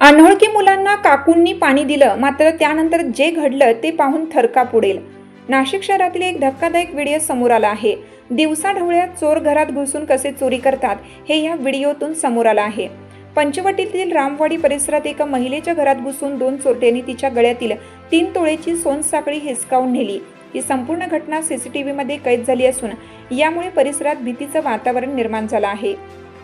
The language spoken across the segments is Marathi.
अनोळखी मुलांना काकूंनी पाणी दिलं मात्र त्यानंतर जे घडलं ते पाहून थरकाप उडेल. नाशिक शहरातील एक धक्कादायक व्हिडिओ समोर आला आहे. दिवसा ढवळ्यात चोर घरात घुसून कसे चोरी करतात हे या व्हिडिओतून समोर आलं आहे. पंचवटीतील रामवाडी परिसरात एका महिलेच्या घरात घुसून दोन चोरट्यांनी तिच्या गळ्यातील तीन तोळेची सोनसाखळी हिसकावून नेली. ही संपूर्ण घटना सीसीटीव्हीमध्ये कैद झाली असून यामुळे परिसरात भीतीचं वातावरण निर्माण झालं आहे.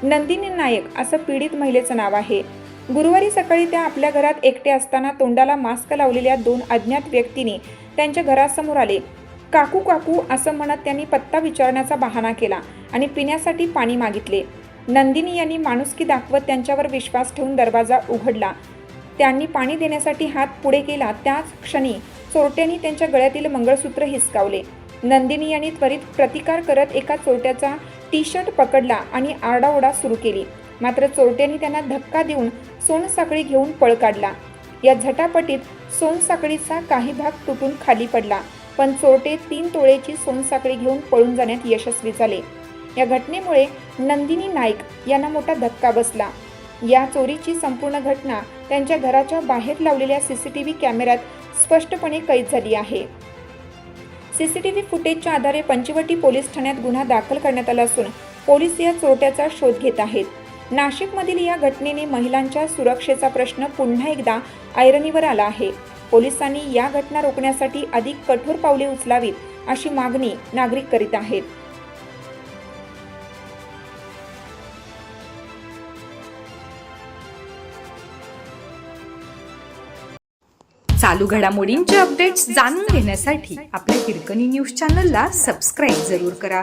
नंदिनी नायक असं पीडित महिलेचं नाव आहे. गुरुवारी सकाळी त्या आपल्या घरात एकटे असताना तोंडाला मास्क लावलेल्या दोन अज्ञात व्यक्तीने त्यांच्या घरासमोर आले. काकू काकू असं म्हणत त्यांनी पत्ता विचारण्याचा बहाणा केला आणि पिण्यासाठी पाणी मागितले. नंदिनी यांनी माणुसकी दाखवत त्यांच्यावर विश्वास ठेवून दरवाजा उघडला. त्यांनी पाणी देण्यासाठी हात पुढे केला. त्याच क्षणी चोरट्यांनी त्यांच्या गळ्यातील मंगळसूत्र हिसकावले. नंदिनी यांनी त्वरित प्रतिकार करत एका चोरट्याचा टी शर्ट पकडला आणि आरडाओरडा सुरू केली. मात्र चोरट्यांनी त्यांना धक्का देऊन सोनसाखळी घेऊन पळ काढला. या झटापटीत सोनसाखळीचा काही भाग तुटून खाली पडला पण चोरटे तीन तोळेची सोनसाखळी घेऊन पळून जाण्यात यशस्वी झाले. या घटनेमुळे नंदिनी नाईक यांना मोठा धक्का बसला. या चोरीची संपूर्ण घटना त्यांच्या घराच्या बाहेर लावलेल्या सीसीटीव्ही कॅमेऱ्यात स्पष्टपणे कैद झाली आहे. सीसीटीव्ही फुटेजच्या आधारे पंचवटी पोलीस ठाण्यात गुन्हा दाखल करण्यात आला असून पोलीस या चोरट्याचा शोध घेत आहेत. नाशिकमधील या घटनेने महिलांच्या सुरक्षेचा प्रश्न पुन्हा एकदा ऐरणीवर आला आहे. पोलिसांनी या घटना रोखण्यासाठी अधिक कठोर पावले उचलावीत अशी मागणी नागरिक करीत आहेत. चालू घडामोडींचे अपडेट्स जाणून घेण्यासाठी आपल्या हिरकणी न्यूज चॅनलला सबस्क्राईब जरूर करा.